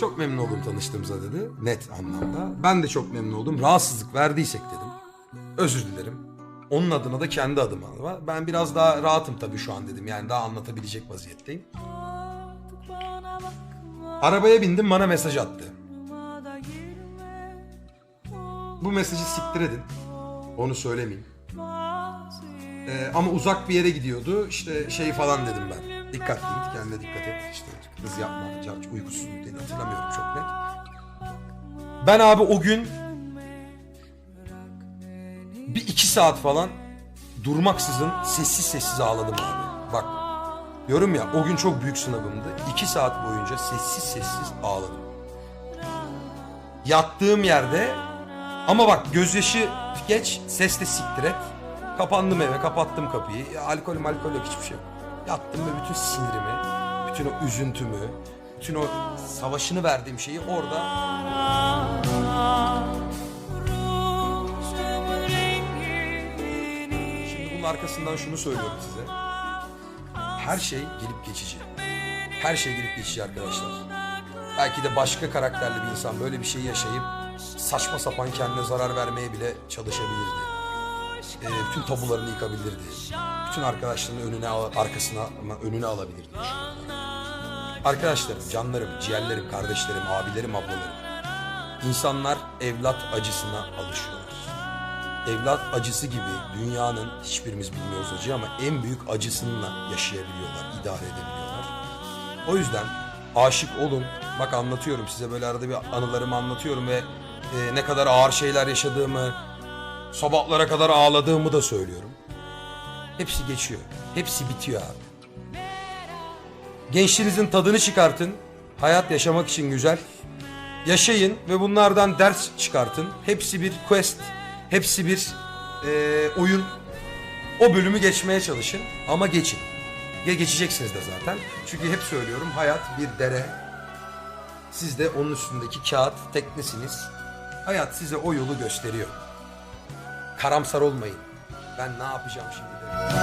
çok memnun oldum tanıştığımıza dedi. Net anlamda. Ben de çok memnun oldum. Rahatsızlık verdiysek dedim. Özür dilerim. Onun adına da kendi adıma. Ben biraz daha rahatım tabii şu an dedim. Yani daha anlatabilecek vaziyetteyim. Arabaya bindim bana mesaj attı. Bu mesajı siktir edin. Onu söylemeyeyim. Ee, ama uzak bir yere gidiyordu. İşte şey falan dedim ben. Dikkatli git kendine dikkat et. İşte kız yapma. Carç uykusuz dedi. Hatırlamıyorum çok net. Ben abi o gün bir iki saat falan durmaksızın sessiz sessiz ağladım abi. Bak diyorum ya o gün çok büyük sınavımdı. İki saat boyunca sessiz sessiz ağladım. Yattığım yerde ama bak gözyaşı geç ses de siktir et. Kapandım eve kapattım kapıyı. Ya, alkol alkol yok hiçbir şey yok. Yattım ve bütün sinirimi, bütün o üzüntümü, bütün o savaşını verdiğim şeyi orada Şimdi bunun arkasından şunu söylüyorum size. Her şey gelip geçici. Her şey gelip geçici arkadaşlar. Belki de başka karakterli bir insan böyle bir şey yaşayıp saçma sapan kendine zarar vermeye bile çalışabilirdi. Ee, bütün tabularını yıkabilirdi. Bütün arkadaşlarının önüne arkasına önüne alabilirdi. Arkadaşlarım, canlarım, ciğerlerim, kardeşlerim, abilerim, ablalarım. İnsanlar evlat acısına alışıyorlar. Evlat acısı gibi dünyanın hiçbirimiz bilmiyoruz acı ama en büyük acısınınla yaşayabiliyorlar, idare edebiliyorlar. O yüzden aşık olun. Bak anlatıyorum size böyle arada bir anılarımı anlatıyorum ve e, ne kadar ağır şeyler yaşadığımı, sabahlara kadar ağladığımı da söylüyorum. Hepsi geçiyor. Hepsi bitiyor abi. Gençliğinizin tadını çıkartın. Hayat yaşamak için güzel. Yaşayın ve bunlardan ders çıkartın. Hepsi bir quest. Hepsi bir e, oyun. O bölümü geçmeye çalışın ama geçin. Ya geçeceksiniz de zaten. Çünkü hep söylüyorum hayat bir dere. Siz de onun üstündeki kağıt teknesiniz. Hayat size o yolu gösteriyor. Karamsar olmayın. Ben ne yapacağım şimdi Bye.